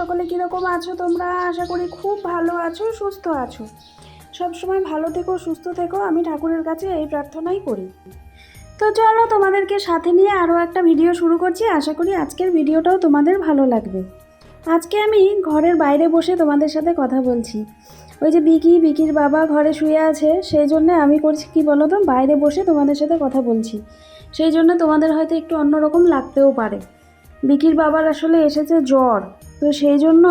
সকাল কীরকম আছো তোমরা? আশা করি খুব ভালো আছো, সুস্থ আছো। সব সময় ভালো থেকো, সুস্থ থেকো, আমি ঠাকুরের কাছে এই প্রার্থনাই করি। তো চলো তোমাদেরকে সাথে নিয়ে আরও একটা ভিডিও শুরু করছি। আশা করি আজকের ভিডিওটাও তোমাদের ভালো লাগবে। আজকে আমি ঘরের বাইরে বসে তোমাদের সাথে কথা বলছি। ওই যে বিকি, বিকির বাবা ঘরে শুয়ে আছে, সেই জন্য আমি করছি কি বলো তো বাইরে বসে তোমাদের সাথে কথা বলছি। সেই জন্য তোমাদের হয়তো একটু অন্যরকম লাগতেও পারে। বিকির বাবার আসলে এসেছে জ্বর। তো সেই জন্য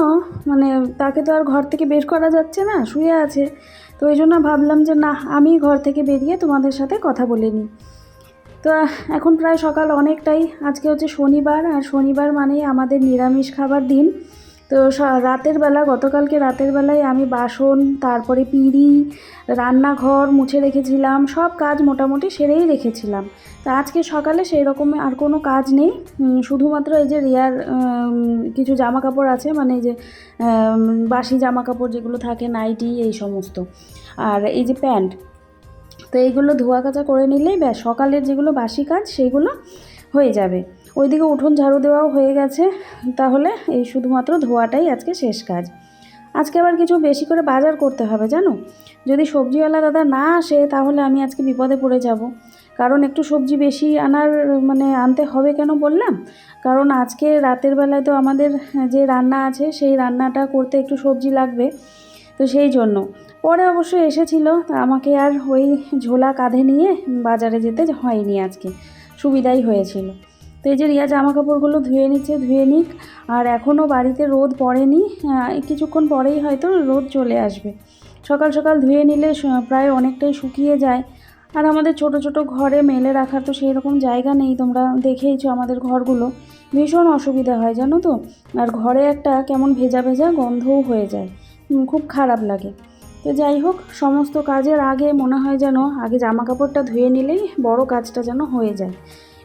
মানে তাকে তো আর ঘর থেকে বের করা যাচ্ছে না, শুয়ে আছে। তো ওই জন্য ভাবলাম যে না, আমি ঘর থেকে বেরিয়ে তোমাদের সাথে কথা বলে নিই। তো এখন প্রায় সকাল অনেকটাই, আজকে হচ্ছে শনিবার, আর শনিবার মানেই আমাদের নিরামিষ খাবার দিন। তো রাতের বেলা, গতকালকে রাতের বেলায় আমি বাসন, তারপরে পিঁড়ি, রান্নাঘর মুছে রেখেছিলাম, সব কাজ মোটামুটি সেরেই রেখেছিলাম। তা আজকে সকালে সেই রকম আর কোনো কাজ নেই। শুধুমাত্র এই যে রিয়ার কিছু জামা কাপড় আছে মানে এই যে বাসি জামা কাপড় যেগুলো থাকে, নাইটি, এই সমস্ত। আর এই যে প্যান্ট, তো এইগুলো ধোয়া কাচা করে নিলেই ব্যাস, সকালের যেগুলো বাসি কাজ সেইগুলো হয়ে যাবে। ওইদিকে উঠোন ঝাড়ু দেওয়াও হয়ে গেছে। তাহলে এই শুধুমাত্র ধোয়াটাই আজকে শেষ কাজ। আজকে আবার কিছু বেশি করে বাজার করতে হবে, জানো? যদি সবজিওয়ালা দাদা না আসে, তাহলে আমি আজকে বিপদে পড়ে যাব। কারণ একটু সবজি বেশি আনার মানে আনতে হবে কেন বললাম? কারণ আজকে রাতের বেলায় তো আমাদের যে রান্না আছে, সেই রান্নাটা করতে একটু সবজি লাগবে। তো সেই জন্য। পরে অবশ্য এসেছিল আমাকে আর ওই ঝোলা কাঁধে নিয়ে বাজারে যেতে হয়নি আজকে। সুবিধাই হয়েছিল। তো এই যে রিয়া জামা কাপড়গুলো ধুয়ে নিচ্ছে, ধুয়ে নিক। আর এখনও বাড়িতে রোদ পড়েনি কিছুক্ষণ পরেই হয়তো রোদ চলে আসবে। সকাল সকাল ধুয়ে নিলে প্রায় অনেকটাই শুকিয়ে যায়। আর আমাদের ছোট ছোট ঘরে মেলে রাখার তো সেই রকম জায়গা নেই, তোমরা দেখেইছো আমাদের ঘরগুলো। ভীষণ অসুবিধা হয়, জানো তো? আর ঘরে একটা কেমন ভেজা ভেজা গন্ধও হয়ে যায়। খুব খারাপ লাগে। তো যাই হোক, সমস্ত কাজের আগে মনে হয় যেন আগে জামা কাপড়টা ধুয়ে নিলেই বড় কাজটা যেন হয়ে যায়।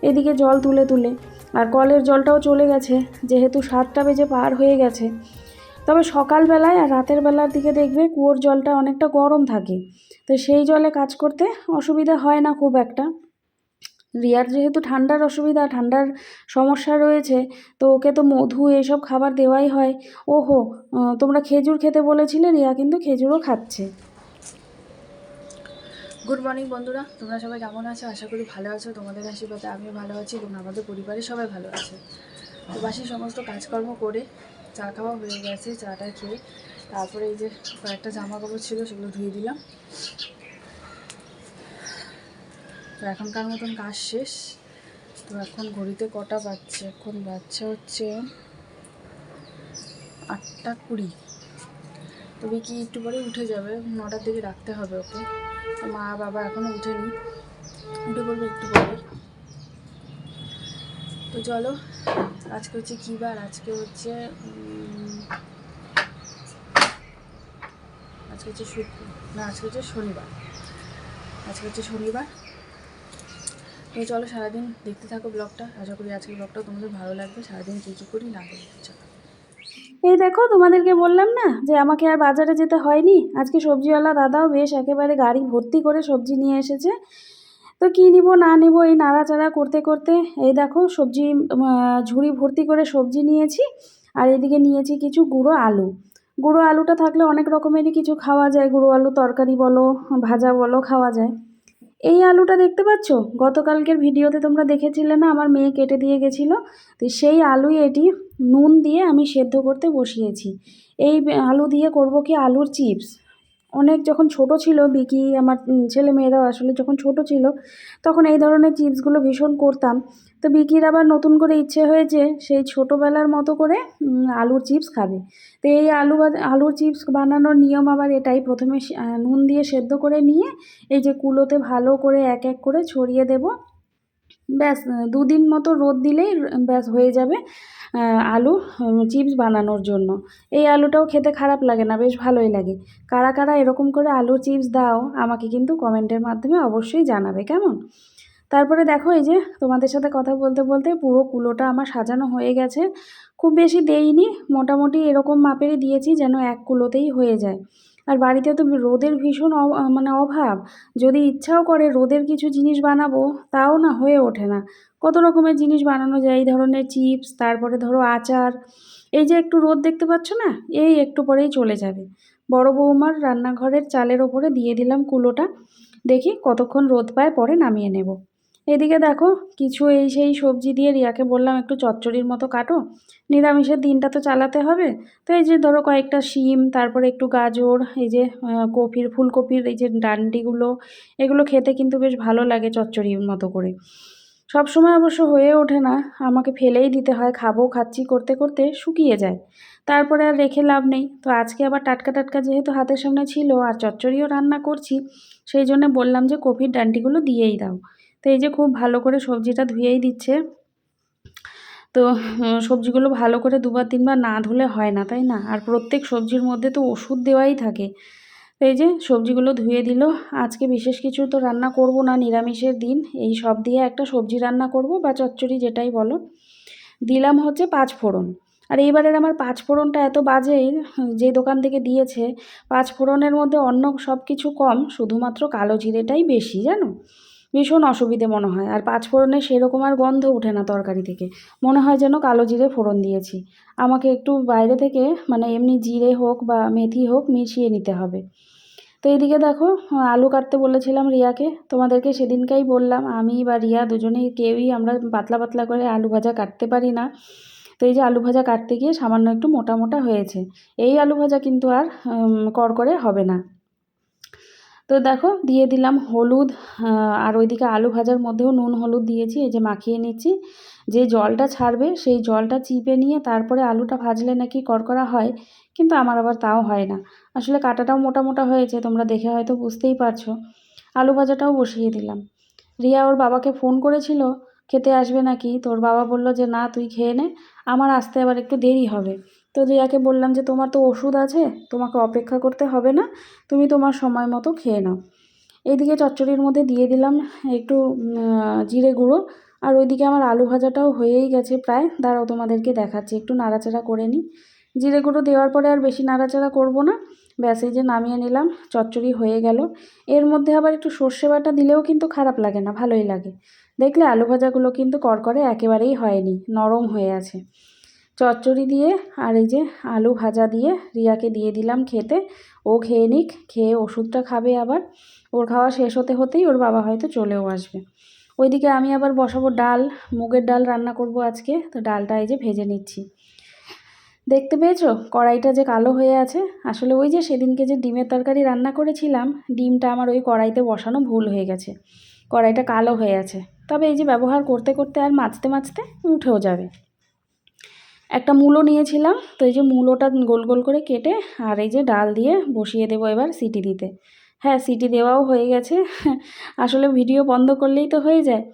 এদিকে জল তুলে তুলে। আর কলের জলটাও চলে গেছে, যেহেতু সাতটা বেজে পার হয়ে গেছে। তবে সকালবেলায় আর রাতের বেলার দিকে দেখবে কুয়োর জলটা অনেকটা গরম থাকে। তো সেই জলে কাজ করতে অসুবিধা হয় না খুব একটা। রিয়ার যেহেতু ঠান্ডার অসুবিধা, ঠান্ডার সমস্যা রয়েছে, তো ওকে তো মধু এইসব খাবার দেওয়াই হয়। ওহো তোমরা খেজুর খেতে বলেছিলে, রিয়া কিন্তু খেজুরও খাচ্ছে। গুড মর্নিং বন্ধুরা। তোমরা সবাই কেমন আছো? আশা করি ভালো আছো। তোমাদের আশীর্বাদে আমিও ভালো আছি এবং আমাদের পরিবারের সবাই ভালো আছে। তো বাসি সমস্ত কাজকর্ম করে চা খাওয়া হয়ে গেছে, চাটা খেয়ে। তারপরে এই যে কয়েকটা জামা কাপড় ছিল, সেগুলো ধুয়ে দিলাম। তো এখনকার মতন কাজ শেষ। তো এখন ঘড়িতে কটা বাজছে? এখন বাচ্চা হচ্ছে আটটা কুড়ি। তবে কি একটু পরে উঠে যাবে? নটার দিকে রাখতে হবে ওকে। মা বাবা এখনও উঠেনি। উঠে পড়বে একটু পরে তো চলো, আজকে হচ্ছে কী বার? আজকে হচ্ছে আজকে হচ্ছে শুক্র। না, আজকে হচ্ছে শনিবার। আজকে হচ্ছে শনিবার। তো চলো সারাদিন দেখতে থাকো ব্লগটা। আশা করি আজকের ব্লগটা তোমাদের ভালো লাগবে। সারাদিন কী কী করি না করি, চলো। এই দেখো, তোমাদেরকে বললাম না যে আমাকে আর বাজারে যেতে হয়নি। আজকে সবজিওয়ালা দাদাও বেশ একেবারে গাড়ি ভর্তি করে সবজি নিয়ে এসেছে। তো কী নিব, না নিব, এই নাড়াচাড়া করতে করতে এই দেখো, সবজি ঝুড়ি ভর্তি করে সবজি নিয়েছি। আর এদিকে নিয়েছি কিছু গুঁড়ো আলু। গুঁড়ো আলুটা থাকলে অনেক রকমেরই কিছু খাওয়া যায়। গুঁড়ো আলু তরকারি বলো, ভাজা বলো, খাওয়া যায়। এই আলুটা দেখতে পাচ্ছ? গতকালকের ভিডিওতে তোমরা দেখেছিলে না, আমার মেয়ে কেটে দিয়ে গেছিল। তো সেই আলুই এটি নুন দিয়ে আমি সেদ্ধ করতে বসিয়েছি। এই আলু দিয়ে করব কি আলুর চিপস? অনেক যখন ছোট ছিল, বিকি, আমার ছেলে মেয়েরাও আসলে যখন ছোট ছিল, তখন এই ধরনের চিপসগুলো ভীষণ করতাম। তো বিকির আবার নতুন করে ইচ্ছে হয়েছে, সেই ছোটোবেলার মতো করে আলুর চিপস খাবে। তো এই আলু আলুর চিপস বানানোর নিয়ম আবার এটাই। প্রথমে নুন দিয়ে সেদ্ধ করে নিয়ে, এই যে কুলোতে ভালো করে এক এক করে ছড়িয়ে দেব। ব্যাস, দুদিন মতো রোদ দিলেই ব্যাস হয়ে যাবে আলু চিপস বানানোর জন্য। এই আলুটাও খেতে খারাপ লাগে না, বেশ ভালোই লাগে। কারা কারা এরকম করে আলু চিপস দাও, আমাকে কিন্তু কমেন্টের মাধ্যমে অবশ্যই জানাবে, কেমন? তারপরে দেখো এই যে তোমাদের সাথে কথা বলতে বলতে পুরো কুলোটা আমার সাজানো হয়ে গেছে। খুব বেশি দেইনি, মোটামুটি এরকম মাপেরই দিয়েছি যেন এক কুলোতেই হয়ে যায়। আর বাড়িতে তো রোদের ভীষণ মানে অভাব, যদি ইচ্ছাও করে রোদের কিছু জিনিস বানাবো, তাও না হয়ে ওঠে না। কত রকমের জিনিস বানানো যায়, এই ধরনের চিপস, তারপরে ধরো আচার, এই যে একটু রোদ দেখতে পাচ্ছ না, এই একটু পরেই চলে যাবে। বড় বৌমার রান্নাঘরের চালের ওপরে দিয়ে দিলাম কুলোটা, দেখি কতক্ষণ রোদ পায়, পরে নামিয়ে নেব। এদিকে দেখো, কিছু এই সেই সবজি দিয়ে রিয়াকে বললাম একটু চচ্চড়ির মতো কাটো। নিরামিষের দিনটা তো চালাতে হবে। তো এই যে ধরো কয়েকটা শিম, তারপরে একটু গাজর, এই যে কপির, ফুলকপির এই যে ডান্ডিগুলো, এগুলো খেতে কিন্তু বেশ ভালো লাগে চচ্চড়ির মতো করে। সব সময় অবশ্য হয়ে ওঠে না, আমাকে ফেলেই দিতে হয়, খাব, খাচ্ছি করতে করতে শুকিয়ে যায়। তারপরে আর রেখে লাভ নেই। তো আজকে আবার টাটকা টাটকা যেহেতু হাতের সামনে ছিল আর চচ্চড়িও রান্না করছি, সেই জন্য বললাম যে কপির ডান্ডিগুলো দিয়েই দাও। তো এই যে খুব ভালো করে সবজিটা ধুয়েই দিচ্ছে। তো সবজিগুলো ভালো করে দুবার তিনবার না ধুলে হয় না, তাই না? আর প্রত্যেক সবজির মধ্যে তো ওষুধ দেওয়াই থাকে। তো এই যে সবজিগুলো ধুয়ে দিল। আজকে বিশেষ কিছু তো রান্না করব না, নিরামিষের দিন। এই সব দিয়ে একটা সবজি রান্না করব বা চচ্চড়ি যেটাই বলো। দিলাম হচ্ছে পাঁচ ফোড়ন আর এইবারের আমার পাঁচ ফোড়নটা এত বাজে, যে দোকান থেকে দিয়েছে পাঁচ ফোড়নের মধ্যে অন্য সব কিছু কম, শুধুমাত্র কালো জিরেটাই বেশি, জানো? ভীষণ অসুবিধে মনে হয়। আর পাঁচ ফোড়নের সেরকম আর গন্ধ ওঠে না তরকারি থেকে। মনে হয় যেন কালো জিরে ফোড়ন দিয়েছি। আমাকে একটু বাইরে থেকে মানে এমনি জিরে হোক বা মেথি হোক মিশিয়ে নিতে হবে। তো এইদিকে দেখো আলু কাটতে বলেছিলাম রিয়াকে। তোমাদেরকে সেদিনকেই বললাম আমি বা রিয়া দুজনেই কেউই আমরা পাতলা পাতলা করে আলু ভাজা কাটতে পারি না। তো এই যে আলু ভাজা কাটতে গিয়ে সামান্য একটু মোটা মোটা হয়েছে। এই আলু ভাজা কিন্তু আর উম, কড়কড়ে হবে না। তো দেখো, দিয়ে দিলাম হলুদ আর ওইদিকে আলু ভাজার মধ্যেও নুন হলুদ দিয়েছি, এই যে মাখিয়ে নিচ্ছি। যে জলটা ছাড়বে, সেই জলটা চিপে নিয়ে তারপরে আলুটা ভাজলে নাকি কড়কড়া হয়, কিন্তু আমার আবার তাও হয় না। আসলে কাটাটাও মোটা মোটা হয়েছে, তোমরা দেখে হয়তো বুঝতেই পারছ। আলু ভাজাটাও বসিয়ে দিলাম। রিয়া ওর বাবাকে ফোন করেছিল, খেতে আসবে নাকি? তোর বাবা বলল যে, না, তুই খেয়ে নে, আমার আসতে আবার একটু দেরি হবে। তো রিয়াকে বললাম যে, তোমার তো ওষুধ আছে, তোমাকে অপেক্ষা করতে হবে না, তুমি তোমার সময় মতো খেয়ে নাও। এইদিকে চচ্চড়ির মধ্যে দিয়ে দিলাম একটু জিরে গুঁড়ো, আর ওইদিকে আমার আলু ভাজাটাও হয়েই গেছে প্রায়। দাঁড়াও, তোমাদেরকে দেখাচ্ছি, একটু নাড়াচাড়া করে নিই। জিরে গুঁড়ো দেওয়ার পরে আর বেশি নাড়াচাড়া করব না। ব্যাস, এই যে নামিয়ে নিলাম, চচ্চড়ি হয়ে গেল। এর মধ্যে আবার একটু সর্ষে বাটা দিলেও কিন্তু খারাপ লাগে না, ভালোই লাগে। দেখলে আলু ভাজাগুলো কিন্তু করকরে একেবারেই হয়নি, নরম হয়ে আছে। চচ্চড়ি দিয়ে আর এই যে আলু ভাজা দিয়ে রিয়াকে দিয়ে দিলাম খেতে। ও খেয়ে নিক, খেয়ে ওষুধটা খাবে আবার। ওর খাওয়া শেষ হতে হতেই ওর বাবা হয়তো চলেও আসবে। ওইদিকে আমি আবার বসাবো ডাল, মুগের ডাল রান্না করব আজকে। তো ডালটা এই যে ভেজে নিচ্ছি। দেখতে পেয়েছ? কড়াইটা যে কালো হয়ে আছে। আসলে ওই যে সেদিনকে যে ডিমের তরকারি রান্না করেছিলাম, ডিমটা আমার ওই কড়াইতে বসানো ভুল হয়ে গেছে। কড়াইটা কালো হয়ে আছে। তবে এই যে ব্যবহার করতে করতে আর মাছতে মাছতে উঠেও যাবে। একটা মূলো নিয়েছিলাম, তো এই যে মূলোটা গোল গোল করে কেটে আর এই যে ডাল দিয়ে বসিয়ে দেবো এবার সিটি দিতে। হ্যাঁ সিটি দেওয়াও হয়ে গেছে। আসলে ভিডিও বন্ধ করলেই তো হয়ে যায়।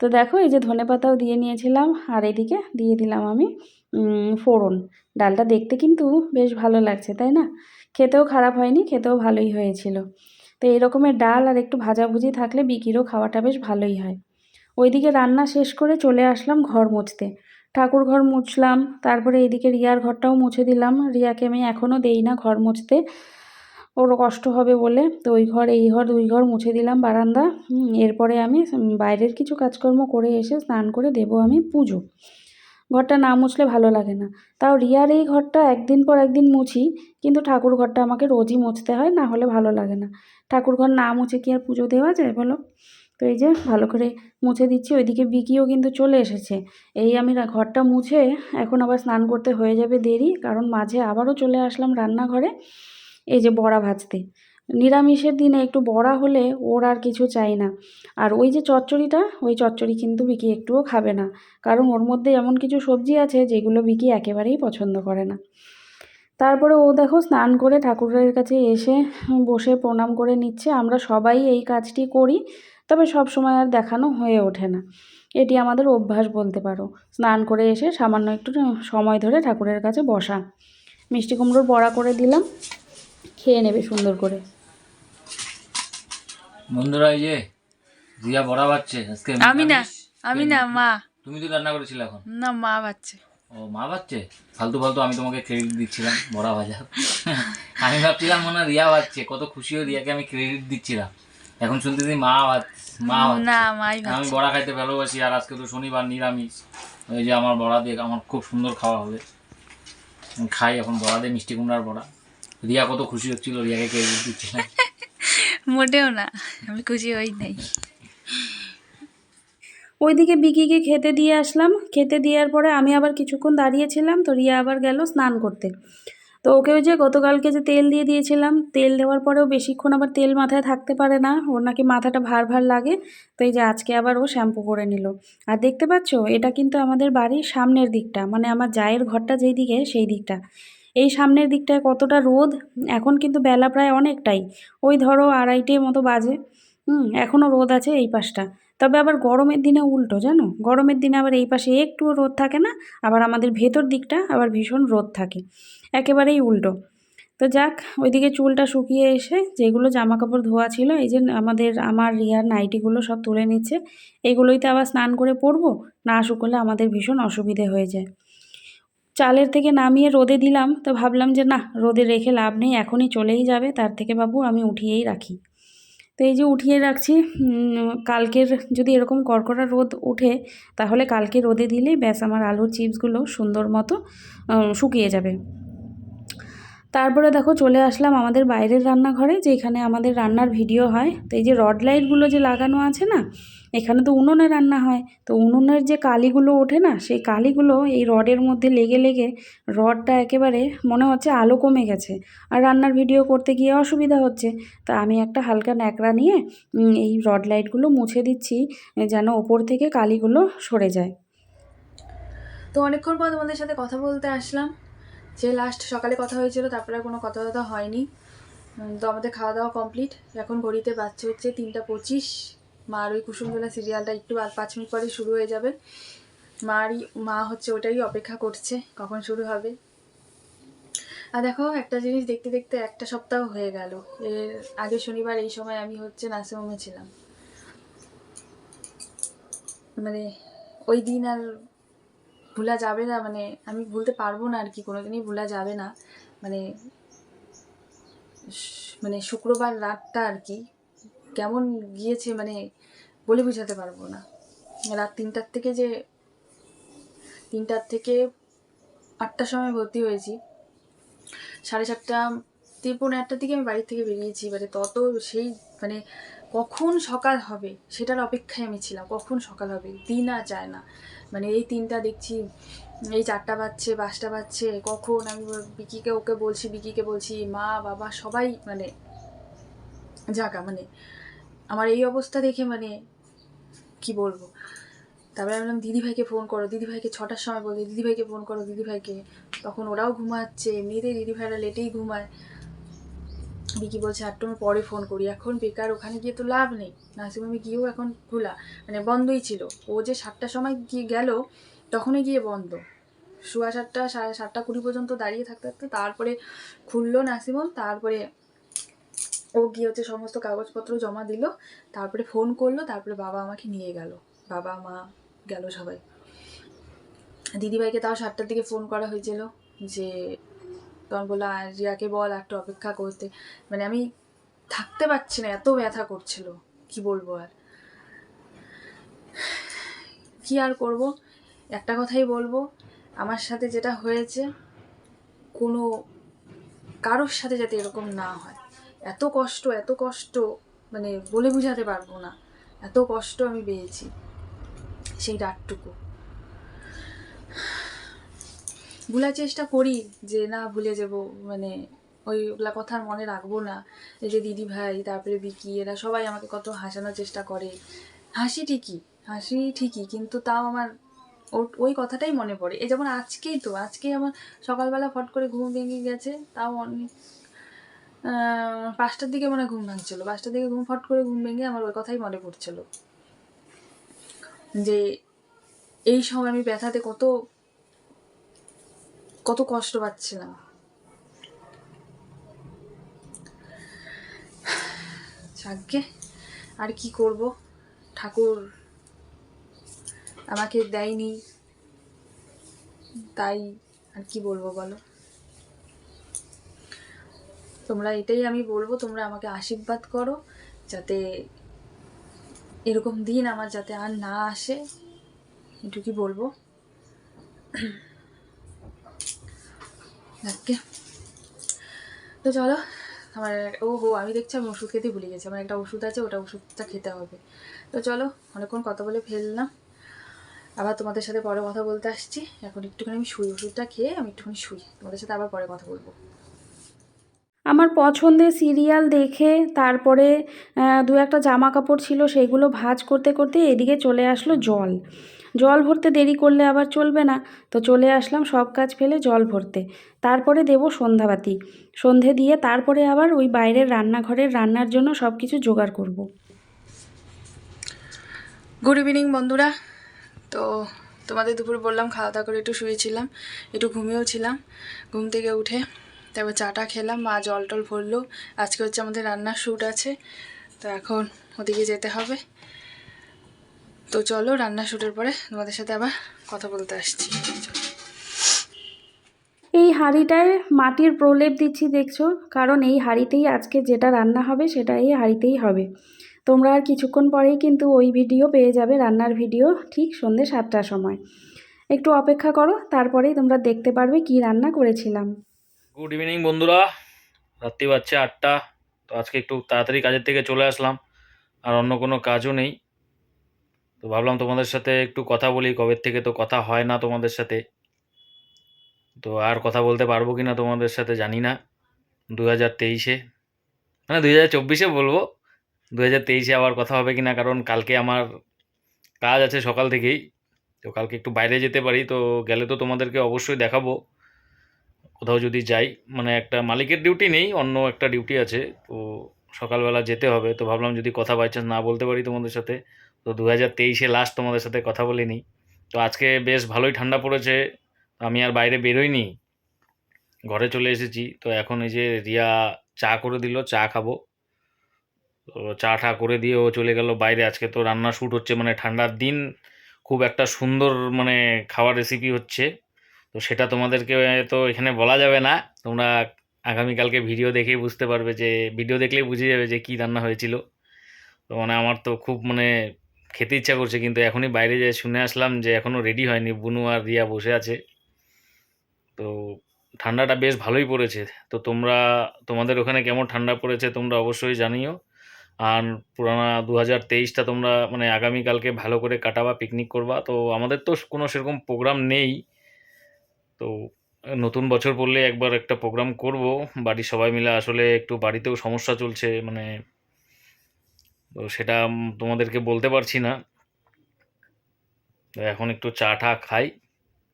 তো দেখো, এই যে ধনে পাতাও দিয়ে নিয়েছিলাম আর এদিকে দিয়ে দিলাম আমি ফোড়ন। ডালটা দেখতে কিন্তু বেশ ভালো লাগছে, তাই না? খেতেও খারাপ হয়নি, খেতেও ভালোই হয়েছিল। তো এই রকমের ডাল আর একটু ভাজাভুজি থাকলে বিকিরও খাওয়াটা বেশ ভালোই হয়। ওইদিকে রান্না শেষ করে চলে আসলাম ঘর মুছতে। ঠাকুর ঘর মুছলাম, তারপরে এইদিকে রিয়ার ঘরটাও মুছে দিলাম। রিয়াকে আমি এখনও দেই না ঘর মুছতে ওরও কষ্ট হবে বলে। তো ওই ঘর, এই ঘর, দুই ঘর মুছে দিলাম বারান্দা। এরপরে আমি বাইরের কিছু কাজকর্ম করে এসে স্নান করে দেবো আমি পুজো। ঘরটা না মুছলে ভালো লাগে না। তাও রিয়ার এই ঘরটা একদিন পর একদিন মুছি, কিন্তু ঠাকুর ঘরটা আমাকে রোজই মুছতে হয়, না হলে ভালো লাগে না। ঠাকুর ঘর না মুছে কি আর পুজো দেওয়া যায় বলো? তো এই যে ভালো করে মুছে দিচ্ছি, ওইদিকে বিকিও কিন্তু চলে এসেছে। এই আমি ঘরটা মুছে এখন আবার স্নান করতে হয়ে যাবে দেরি, কারণ মাঝে আবারও চলে আসলাম রান্নাঘরে এই যে বড়া ভাজতে। নিরামিষের দিনে একটু বড়া হলে ওর আর কিছু চাই না। আর ওই যে চচ্চড়িটা, ওই চচ্চড়ি কিন্তু বিকি একটুও খাবে না, কারণ ওর মধ্যে এমন কিছু সবজি আছে যেগুলো বিকি একেবারেই পছন্দ করে না। তারপরে ও দেখো স্নান করে ঠাকুরের কাছে এসে বসে প্রণাম করে নিচ্ছে, আমরা সবাই এই কাজটি করি। তবে সব সময় আর দেখানো হয়ে ওঠে না। এটি আমাদের অভ্যাস বলতে পারো। স্নান করে এসে সামান্য একটু সময় ধরে ঠাকুরের কাছে বসা। মিষ্টি কুমড়োর বড়া করে দিলাম। খেয়ে নেবে সুন্দর করে। বন্ধুরা এই যে রিয়া বড়া বাচ্ছে আজকে আমি না আমি না মা। তুমি তো রান্না করেছিলে এখন? না মা বাচ্চা ও মা বাচ্ছে? ফালতু ফালতু আমি তোমাকে ক্রেডিট দিচ্ছিলাম বড়া ভাজা। আমি ভাবছিলাম মনে রিয়া বাচ্চে কত খুশি হয়ে রিয়াকে আমি ক্রেডিট দিচ্ছিলাম। এখন শুনতেছি মা ভাত মা। না মাই আমি বড়া খাইতে ভালোবাসি আর আজকে তো শনিবার নিরামিষ। ওই যে আমার বড়া দিয়ে আমার খুব সুন্দর খাওয়া হবে। খাই এখন বড়া দিয়ে মিষ্টি কুমড়ার বড়া। রিয়া কত খুশি হচ্ছিল রিয়াকে ক্রেডিট দিচ্ছিলাম মোটেও না আমি খুশি হই নাই। ওইদিকে বিকিকে খেতে দিয়ে আসলাম। খেতে দেওয়ার পরে আমি আবার কিছুক্ষণ দাঁড়িয়েছিলাম তো রিয়া আবার গেল স্নান করতে। তো ওকে ওই যে গতকালকে যে তেল দিয়ে দিয়েছিলাম, তেল দেওয়ার পরেও বেশিক্ষণ আবার তেল মাথায় থাকতে পারে না, ওর নাকি মাথাটা ভার ভার লাগে, তো এই যে আজকে আবার ও শ্যাম্পু করে নিল। আর দেখতে পাচ্ছ, এটা কিন্তু আমাদের বাড়ির সামনের দিকটা মানে আমার জায়ের ঘরটা যেই দিকে, সেই দিকটা। এই সামনের দিকটায় কতটা রোদ, এখন কিন্তু বেলা প্রায় অনেকটাই, ওই ধরো আড়াইটে মতো বাজে, হুম, এখনও রোদ আছে এই পাশটা। তবে আবার গরমের দিনে উল্টো, জানো? গরমের দিনে আবার এই পাশে একটুও রোদ থাকে না, আবার আমাদের ভেতর দিকটা আবার ভীষণ রোদ থাকে, একেবারেই উল্টো। তো যাক, ওইদিকে চুলটা শুকিয়ে এসে যেগুলো জামা কাপড় ধোয়া ছিল, এই যে আমাদের, আমার রিয়ার নাইটিগুলো সব তুলে নিচ্ছে এগুলোইতে আবার স্নান করে পরবো, না শুকলে আমাদের ভীষণ অসুবিধে হয়ে যায়। চালের থেকে নামিয়ে রোদে দিলাম, তো ভাবলাম যে না, রোদে রেখে লাভ নেই, এখনই চলেই যাবে, তার থেকে বাবু আমি উঠিয়েই রাখি। তো এই যে উঠিয়ে রাখছি কালকের যদি এরকম কড়কড়া রোদ ওঠে, তাহলে কালকে রোদে দিলেই ব্যাস আমার আলুর চিপসগুলো সুন্দর মতো শুকিয়ে যাবে। তারপরে দেখো চলে আসলাম আমাদের বাইরের রান্নাঘরে যেখানে আমাদের রান্নার ভিডিও হয়। তো এই যে রড লাইটগুলো যে লাগানো আছে না, এখানে তো উনুনে রান্না হয়। তো উনুনের যে কালিগুলো ওঠে না, সেই কালিগুলো এই রডের মধ্যে লেগে লেগে রডটা একেবারে মনে হচ্ছে আলো কমে গেছে। আর রান্নার ভিডিও করতে গিয়ে অসুবিধা হচ্ছে। তা আমি একটা হালকা ন্যাকড়া নিয়ে এই রড লাইটগুলো মুছে দিচ্ছি, যেন ওপর থেকে কালিগুলো সরে যায়। তো অনেকক্ষণ পর তোমাদের সাথে কথা বলতে আসলাম। যে লাস্ট সকালে কথা হয়েছিল, তারপরে কোনো কথা কথা হয়নি তো আমাদের খাওয়া দাওয়া কমপ্লিট এখন ঘড়িতে বাচ্চা হচ্ছে তিনটা পঁচিশ। মার ওই কুসুমজলা সিরিয়ালটা একটু আর পাঁচ মিনিট পরে শুরু হয়ে যাবে। মারই, মা হচ্ছে ওটাই অপেক্ষা করছে, কখন শুরু হবে। আর দেখো, একটা জিনিস দেখতে দেখতে একটা সপ্তাহ হয়ে গেল। এর আগে শনিবার এই সময় আমি হচ্ছে নার্সিংহোমে ছিলাম। মানে ওই দিন আর ভোলা যাবে না মানে আমি ভুলতে পারব না আর কি কোনোদিনই ভোলা যাবে না। মানে মানে শুক্রবার রাতটা আর কি কেমন গিয়েছে মানে বলে বোঝাতে পারব না। রাত তিনটার থেকে যে, তিনটার থেকে আটটার সময় ভর্তি হয়েছি। সাড়ে তিন, পৌনে আটটার দিকে আমি বাড়ির থেকে বেরিয়েছি মানে তত সেই মানে কখন সকাল হবে সেটার অপেক্ষায় আমি ছিলাম। কখন সকাল হবে? দিন আর যায় না। মানে এই তিনটা দেখছি, এই চারটা বাজছে, পাঁচটা বাজছে, কখন আমি বিকিকে ওকে বলছি, বিকিকে বলছি, মা, বাবা, সবাই মানে জাগা মানে আমার এই অবস্থা দেখে মানে কি বলব? তারপরে আমি বললাম, দিদিভাইকে ফোন করো। দিদিভাইকে ছটার সময় বলি দিদিভাইকে ফোন করো, দিদিভাইকে। তখন ওরাও ঘুমাচ্ছে। এমনিতেই দিদিভাইরা লেটেই ঘুমায়। বিকি বলছে, আটটা আমি পরে ফোন করি। এখন বেকার, ওখানে গিয়ে তো লাভ নেই। নার্সিংহোমে গিয়েও এখন খোলা। মানে বন্ধই ছিল। ও যে সাতটার সময় গিয়ে গেল, তখনই গিয়ে বন্ধ। সোয়া সাতটা, সাড়ে সাতটা কুড়ি পর্যন্ত দাঁড়িয়ে থাকতে থাকতে তারপরে খুললো নার্সিংহোম। তারপরে ও গিয়ে হচ্ছে সমস্ত কাগজপত্র জমা দিল। তারপরে ফোন করল। তারপরে বাবা আমাকে নিয়ে গেল। বাবা, মা গেল সবাই। দিদিভাইকে তাও সাতটার দিকে ফোন করা হয়েছিল যে তখন বলল, "আর রিয়াকে বল একটু অপেক্ষা করতে। মানে আমি থাকতে পারছি না, এত ব্যথা করছিল, কি বলব আর। কি আর করব? একটা কথাই বলব, আমার সাথে যেটা হয়েছে, কোনো কারোর সাথে যাতে এরকম না হয়। এত কষ্ট এত কষ্ট মানে বলে বোঝাতে পারব না, এত কষ্ট আমি পেয়েছি সেই রাতটুকু ভুলার চেষ্টা করি যে, না, ভুলে যাব। মানে ওইগুলা কথা আর মনে রাখব না। এই যে দিদি ভাই, তারপরে বিকি এরা সবাই আমাকে কত হাসানোর চেষ্টা করে। হাসি ঠিকই হাসি ঠিকই, কিন্তু তাও আমার ওই কথাটাই মনে পড়ে। এই যেমন আজকেই তো, আজকেই আমার সকালবেলা ফট করে ঘুম ভেঙে গেছে, তাও অনেক পাঁচটার দিকে মনে ঘুম ভাঙছিল। পাঁচটার দিকে ঘুম, ফট করে ঘুম ভেঙে আমার ওই কথাই মনে পড়ছিল। যে, এই সময় আমি ব্যথাতে কত কত কষ্ট পাচ্ছিলাম। যাকে আর কি করব? ঠাকুর আমাকে দেয়নি। তাই আর কি বলব বলো? তোমরা এটাই আমি বলব, তোমরা আমাকে আশীর্বাদ করো, যাতে এরকম দিন আমার যাতে আর না আসে, এটুকুই বলব। যাকে তো চলো, আমার ও হো আমি দেখছি আমি ওষুধ খেতে ভুলে গেছি, আমার একটা ওষুধ আছে, ওটা ওষুধটা খেতে হবে। তো চলো, অনেকক্ষণ কথা বলে ফেললাম। আবার তোমাদের সাথে পরে কথা বলতে আসছি। এখন একটুখানি আমি শুই, ওষুধটা খেয়ে আমি একটুখানি শুই। তোমাদের সাথে আবার পরে কথা বলব। আমার পছন্দের সিরিয়াল দেখে তারপরে দু একটা জামা কাপড় ছিল সেগুলো ভাজ করতে করতে এদিকে চলে আসলো জল। জল ভরতে দেরি করলে আবার চলবে না। তো চলে আসলাম সব কাজ ফেলে জল ভরতে। তারপরে দেব সন্ধ্যাবাতি। সন্ধে দিয়ে তারপরে আবার ওই বাইরের রান্নাঘরের রান্নার জন্য সব কিছু জোগাড় করব। গুড ইভিনিং বন্ধুরা। তো তোমাদের দুপুরে বললাম খাওয়া দাওয়া করে একটু শুয়েছিলাম, একটু ঘুমিয়েও ছিলাম, ঘুম থেকে উঠে তারপর চাটা খেলাম, মা জল টল ভরলো। আজকে হচ্ছে আমাদের রান্নার শ্যুট আছে, তো এখন ওদিকে যেতে হবে। তো চলো রান্নার শ্যুটের পরে তোমাদের সাথে আবার কথা বলতে আসছি। এই হাঁড়িটায় মাটির প্রলেপ দিচ্ছি দেখছ? কারণ এই হাঁড়িতেই আজকে যেটা রান্না হবে সেটা এই হাঁড়িতেই হবে। তোমরা আর কিছুক্ষণ পরেই কিন্তু ওই ভিডিও পেয়ে যাবে রান্নার ভিডিও ঠিক সন্ধ্যে সাতটার সময়। একটু অপেক্ষা করো তারপরেই তোমরা দেখতে পারবে কি রান্না করেছিলাম। গুড ইভিনিং বন্ধুরা। রাত্রি বাচ্চা আটটা তো আজকে একটু তাড়াতাড়ি কাজের থেকে চলে আসলাম। আর অন্য কোনো কাজও নেই। তো ভাবলাম তোমাদের সাথে একটু কথা বলি, কবে থেকে তো কথা হয় না তোমাদের সাথে। তো আর কথা বলতে পারব কি না তোমাদের সাথে জানি না। দু হাজার তেইশে মানে দু হাজার চব্বিশে বলব। দু হাজার তেইশে আবার কথা হবে কি না কারণ কালকে আমার কাজ আছে সকাল থেকেই। তো কালকে একটু বাইরে যেতে পারি, তো গেলে তো তোমাদেরকে অবশ্যই দেখাবো। কোথাও যদি যাই মানে একটা মালিকের ডিউটি নেই, অন্য একটা ডিউটি আছে, তো সকালবেলা যেতে হবে। তো ভাবলাম যদি কথা বাই চান্স না বলতে পারি তোমাদের সাথে তো দু হাজার তেইশে লাস্ট তোমাদের সাথে কথা বলিনি তো আজকে বেশ ভালোই ঠান্ডা পড়েছে আমি আর বাইরে বেরোইনি। ঘরে চলে এসেছি, তো এখন এই যে রিয়া চা করে দিল, চা খাব। তো চা টা করে দিয়ে ও চলে গেল বাইরে। আজকে তো রান্না শ্যুট হচ্ছে মানে ঠান্ডার দিন খুব একটা সুন্দর মানে খাওয়ার রেসিপি হচ্ছে। তো সেটা তোমাদেরকে তো এখানে বলা যাবে না, তোমরা আগামীকালকে ভিডিও দেখেই বুঝতে পারবে যে ভিডিও দেখলেই বুঝে যাবে যে কী রান্না হয়েছিল। তো মানে আমার তো খুব মানে খেতে ইচ্ছা করছে, কিন্তু এখনই বাইরে যেয়ে শুনে আসলাম যে এখনও রেডি হয়নি। বুনু আর রিয়া বসে আছে। তো ঠান্ডাটা বেশ ভালোই পড়েছে। তো তোমরা, তোমাদের ওখানে কেমন ঠান্ডা পড়েছে তোমরা অবশ্যই জানিও। আর পুরানা দু হাজার তেইশটা তোমরা মানে আগামীকালকে ভালো করে কাটাবা পিকনিক করবা। তো আমাদের তো কোনো সেরকম প্রোগ্রাম নেই। তো নতুন বছর পড়লে একবার একটা প্রোগ্রাম করব। বাড়ির সবাই মিলে আসলে একটু বাড়িতেও সমস্যা চলছে মানে তো সেটা তোমাদেরকে বলতে পারছি না। তো এখন একটু চা টা খাই।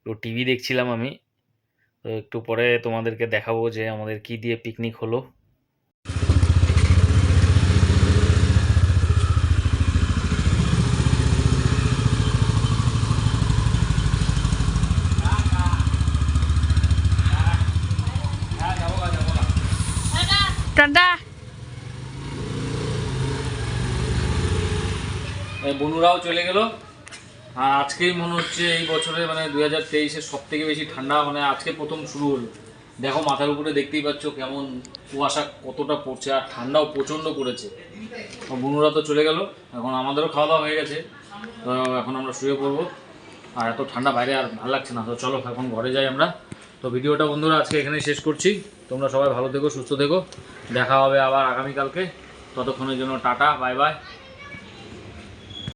তো টিভি দেখছিলাম আমি। তো একটু পরে তোমাদেরকে দেখাবো যে আমাদের কি দিয়ে পিকনিক হলো। টাটা এই বনুরাও চলে গেল। আর আজকেই মনে হচ্ছে এই বছরে মানে দু হাজার তেইশের সব থেকে বেশি ঠান্ডা মানে আজকে প্রথম শুরু হলো। দেখো, মাথার উপরে দেখতেই পাচ্ছ কেমন কুয়াশা কতটা পড়ছে আর ঠান্ডাও প্রচণ্ড পড়েছে। বনুরা তো চলে গেল, এখন আমাদেরও খাওয়া দাওয়া হয়ে গেছে। তো এখন আমরা শুয়ে পড়ব। আর এত ঠান্ডা বাইরে আর ভালো লাগছে না। তো চলো, এখন ঘরে যাই আমরা। তো ভিডিওটা বন্ধুরা আজকে এখানেই শেষ করছি। তোমরা সবাই ভালো থেকো, সুস্থ থেকো। দেখা হবে আবার আগামীকালকে। ততক্ষণের জন্য টাটা, বাই বাই।